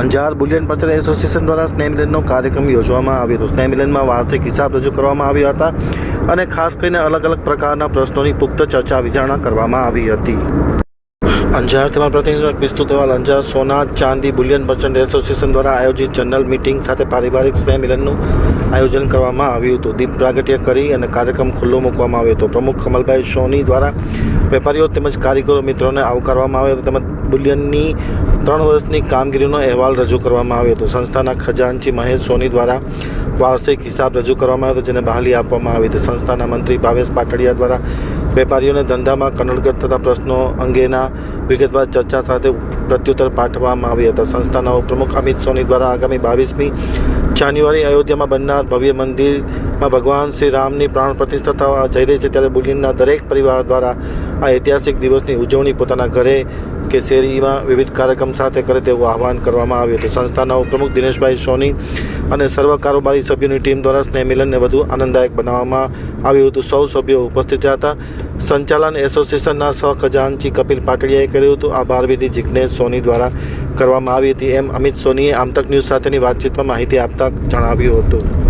Anjar Boolean પર્ચર association દ્વારા સ્નેહમિલનનો કાર્યક્રમ યોજવામાં આવ્યો હતો. સ્નેહમિલનમાં વાર્ષિક હિસાબ રજૂ કરવામાં આવ્યા હતા અને ખાસ કરીને અલગ અલગ પ્રકારના પ્રશ્નોની પુખ્ત ચર્ચા વિચારણા કરવામાં આવી હતી. અંજાર તેમાં પ્રતિનિધિ ક્રિસ્તુ અહેવાલ, અંજાર સોના ચાંદી બુલિયન મર્ચન્ટ એસોસિએશન દ્વારા આયોજિત જનરલ મિટિંગ સાથે પારિવારિક સ્નેહમિલનનું આયોજન કરવામાં આવ્યું હતું. દીપ પ્રાગટ્ય કરી અને કાર્યક્રમ ખુલ્લો મૂકવામાં આવ્યો હતો. પ્રમુખ કમલભાઈ સોની દ્વારા વેપારીઓ તેમજ કારીગરો મિત્રોને આવકારવામાં આવ્યો હતો. તેમજ બુલિયનની ત્રણ વર્ષની કામગીરીનો અહેવાલ રજૂ કરવામાં આવ્યો હતો. સંસ્થાના ખજાનચી મહેશ સોની દ્વારા વાર્ષિક હિસાબ રજૂ કરવામાં આવ્યો હતો, જેને બહાલી આપવામાં આવી હતી. સંસ્થાના મંત્રી ભાવેશ પાટડિયા દ્વારા વેપારીઓને ધંધામાં કનડગત થતા પ્રશ્નો અંગેના વિગતવાર ચર્ચા સાથે પ્રત્યુત્તર પાઠવવામાં આવ્યા હતા. સંસ્થાના ઉપપ્રમુખ અમિત સોની દ્વારા આગામી બાવીસમી જાન્યુઆરી અયોધ્યામાં બનનાર ભવ્ય મંદિરમાં ભગવાન શ્રી રામની પ્રાણ પ્રતિષ્ઠા થવા જઈ રહી છે ત્યારે બુલિયનના દરેક પરિવાર દ્વારા આ ઐતિહાસિક દિવસની ઉજવણી પોતાના ઘરે કે શેરીમાં વિવિધ કાર્યક્રમ સાથે કરે તેવું આહવાન કરવામાં આવ્યું હતું. સંસ્થાના ઉપપ્રમુખ દિનેશભાઈ સોની અને સર્વ કારોબારી સભ્યોની ટીમ દ્વારા સ્નેહ મિલનને વધુ આનંદદાયક બનાવવામાં આવ્યું હતું. સૌ સભ્યો ઉપસ્થિત રહ્યા હતા. સંચાલન એસોસિએશનના સહખજાનચી કપિલ પાટડિયાએ કર્યું હતું. આ વિધિ જિજ્ઞેશ સોની દ્વારા કરવામાં આવી હતી. એમ અમિત સોનીએ આમતક ન્યૂઝ સાથેની વાતચીતમાં માહિતી આપતા જણાવ્યું હતું.